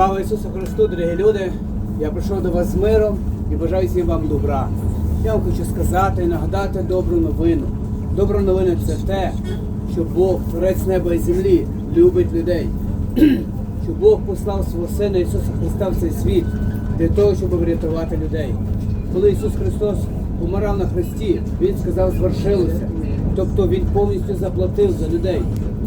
Слава Ісусу Христу, дорогі люди! Я прийшов до вас з миром і бажаю всім вам добра. Я вам хочу сказати і нагадати добру новину. Добра новина це те, що Бог, Творець неба і землі, любить людей. Що Бог послав свого Сина Ісуса Христа в цей світ для того, щоб врятувати людей. Коли Ісус Христос помирав на хресті, Він сказав, звершилося. Тобто Він повністю заплатив за людей.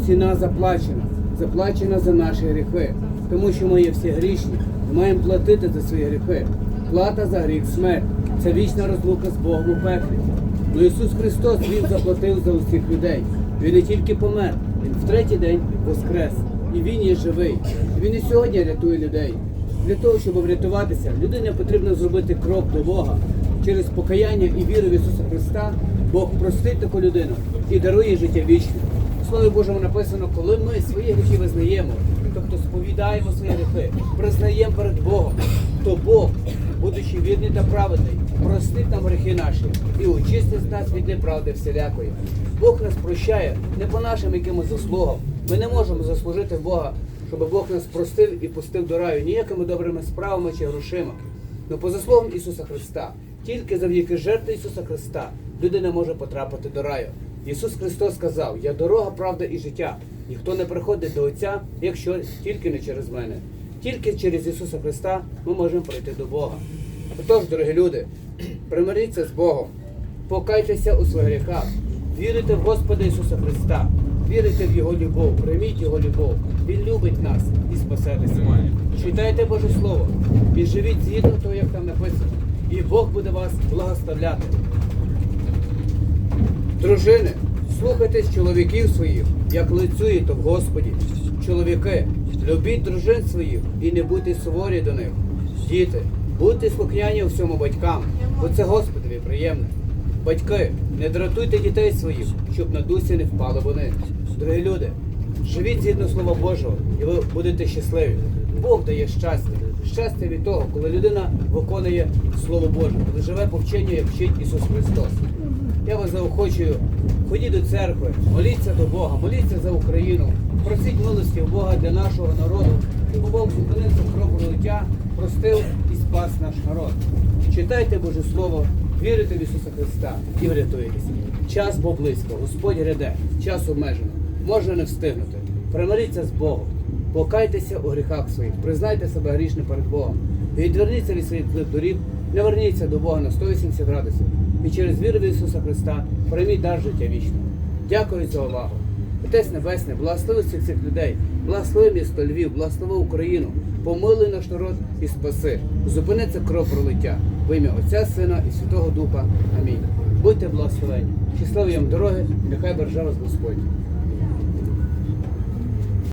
Ціна заплачена, заплачена за наші гріхи. Тому що ми є всі грішні, ми маємо платити за свої гріхи. Плата за гріх смерть. Це вічна розлука з Богом у пеклі. Ну Ісус Христос Він заплатив за усіх людей. Він не тільки помер, Він в третій день воскрес. І Він є живий. Він і сьогодні рятує людей. Для того, щоб врятуватися, людині потрібно зробити крок до Бога. Через покаяння і віру в Ісуса Христа Бог простить таку людину і дарує життя вічне. Слові Божому написано, коли ми свої гріхи визнаємо, тобто сповідаємо свої гріхи, признаємо перед Богом, то Бог, будучи вірний та праведний, простить нам гріхи наші і очистить нас від неправди всілякої. Бог нас прощає не по нашим якимось заслугам. Ми не можемо заслужити Бога, щоб Бог нас простив і пустив до раю ніякими добрими справами чи грошима. Ну по заслугам Ісуса Христа, тільки завдяки жертві Ісуса Христа людина може потрапити до раю. Ісус Христос сказав: Я дорога, правда і життя. Ніхто не приходить до Отця, якщо тільки не через мене. Тільки через Ісуса Христа ми можемо прийти до Бога. Отож, дорогі люди, примиріться з Богом, покайтеся у своїх гріхах, вірите в Господа Ісуса Христа, вірите в Його любов, прийміть Його любов. Він любить нас і спасетеся. Читайте Боже Слово і живіть згідно того, як там написано, і Бог буде вас благословляти. Дружини, слухайтесь чоловіків своїх, як лицюєте в Господі. Чоловіки, любіть дружин своїх і не будьте суворі до них. Діти, будьте слухняні всьому батькам, бо це Господові приємне. Батьки, не дратуйте дітей своїх, щоб на дусі не впали вони. Дорогі люди, живіть згідно Слова Божого, і ви будете щасливі. Бог дає щастя. Щастя від того, коли людина виконує Слово Боже, коли живе по вченню, як вчить Ісус Христос. Я вас заохочую, ходіть до церкви, моліться до Бога, моліться за Україну, просіть милості у Бога для нашого народу, щоб Бог зупинився в крок пролиття, простив і спас наш народ. Читайте Боже Слово, вірите в Ісуса Христа і врятуєтеся. Час бо близько, Господь гряде, час обмежено, можна не встигнути. Примиріться з Богом, покайтеся у гріхах своїх, признайте себе грішним перед Богом, відверніться від своїх доріг, не верніться до Бога на 180 градусів і через віру в Ісуса Христа прийміть дар життя вічного. Дякую за увагу. Отець Небесний, благослови всіх цих людей, благослови місто Львів, благослови Україну, помилуй наш народ і спаси. Зупини це кров пролиття. В ім'я Отця, Сина і Святого Духа. Амінь. Будьте благословені. Щасливі вам дороги, і нехай береже вас Господь.